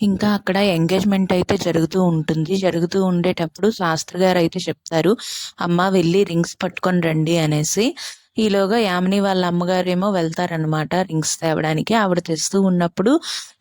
ఇంకా అక్కడ ఎంగేజ్మెంట్ అయితే జరుగుతూ ఉంటుంది. జరుగుతూ ఉండేటప్పుడు శాస్త్రి గారు అయితే చెప్తారు అమ్మ వెళ్ళి రింగ్స్ పట్టుకొని రండి అనేసి. ఈలోగా యామిని వాళ్ళ అమ్మగారేమో వెళ్తారనమాట రింగ్స్ తేవడానికి. ఆవిడ తెస్తూ ఉన్నప్పుడు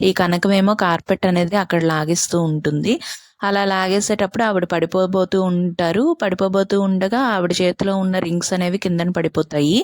ఈ కనకమేమో కార్పెట్ అనేది అక్కడ లాగిస్తూ ఉంటుంది. అలా లాగేసేటప్పుడు ఆవిడ పడిపోబోతూ ఉంటారు. పడిపోబోతూ ఉండగా ఆవిడ చేతిలో ఉన్న రింగ్స్ అనేవి కిందన పడిపోతాయి.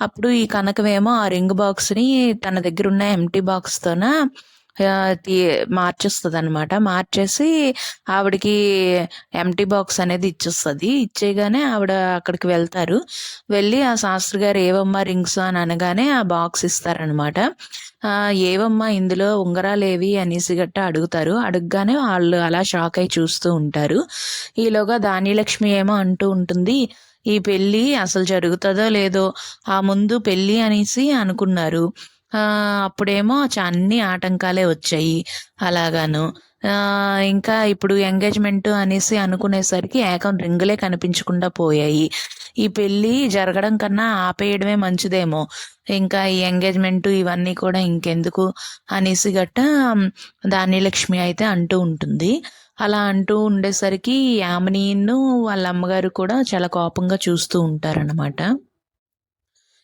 అప్పుడు ఈ కనకమేమో ఆ రింగ్ బాక్స్ని తన దగ్గర ఉన్న ఎంటీ బాక్స్తోన తోన మార్చేస్తుంది అనమాట మార్చేసి ఆవిడకి ఎంటీ బాక్స్ అనేది ఇచ్చేస్తుంది. ఇచ్చేయగానే ఆవిడ అక్కడికి వెళ్తారు. వెళ్ళి ఆ శాస్త్రి గారు ఏవమ్మా రింగ్స్ అని అనగానే ఆ బాక్స్ ఇస్తారనమాట ఏవమ్మా ఇందులో ఉంగరాలు ఏవి? అనేసి గట్ట అడుగుతారు. అడగగానే వాళ్ళు అలా షాక్ అయి చూస్తూ ఉంటారు. ఈలోగా ధాన్యలక్ష్మి ఏమో అంటూ ఉంటుంది ఈ పెళ్ళి అసలు జరుగుతుందో లేదో ఆ ముందు పెళ్ళి అనేసి అనుకున్నారు. అప్పుడేమో అన్ని ఆటంకాలే వచ్చాయి అలాగాను. ఇంకా ఇప్పుడు ఎంగేజ్మెంట్ అనేసి అనుకునేసరికి ఏకం రింగులే కనిపించకుండా పోయాయి. ఈ పెళ్ళి జరగడం కన్నా ఆపేయడమే మంచిదేమో. ఇంకా ఈ ఎంగేజ్మెంట్ ఇవన్నీ కూడా ఇంకెందుకు అనేసి గట్ట ధాన్యలక్ష్మి అయితే అంటూ ఉంటుంది. అలా అంటూ ఉండేసరికి యామినీను వాళ్ళ అమ్మగారు కూడా చాలా కోపంగా చూస్తూ ఉంటారనమాట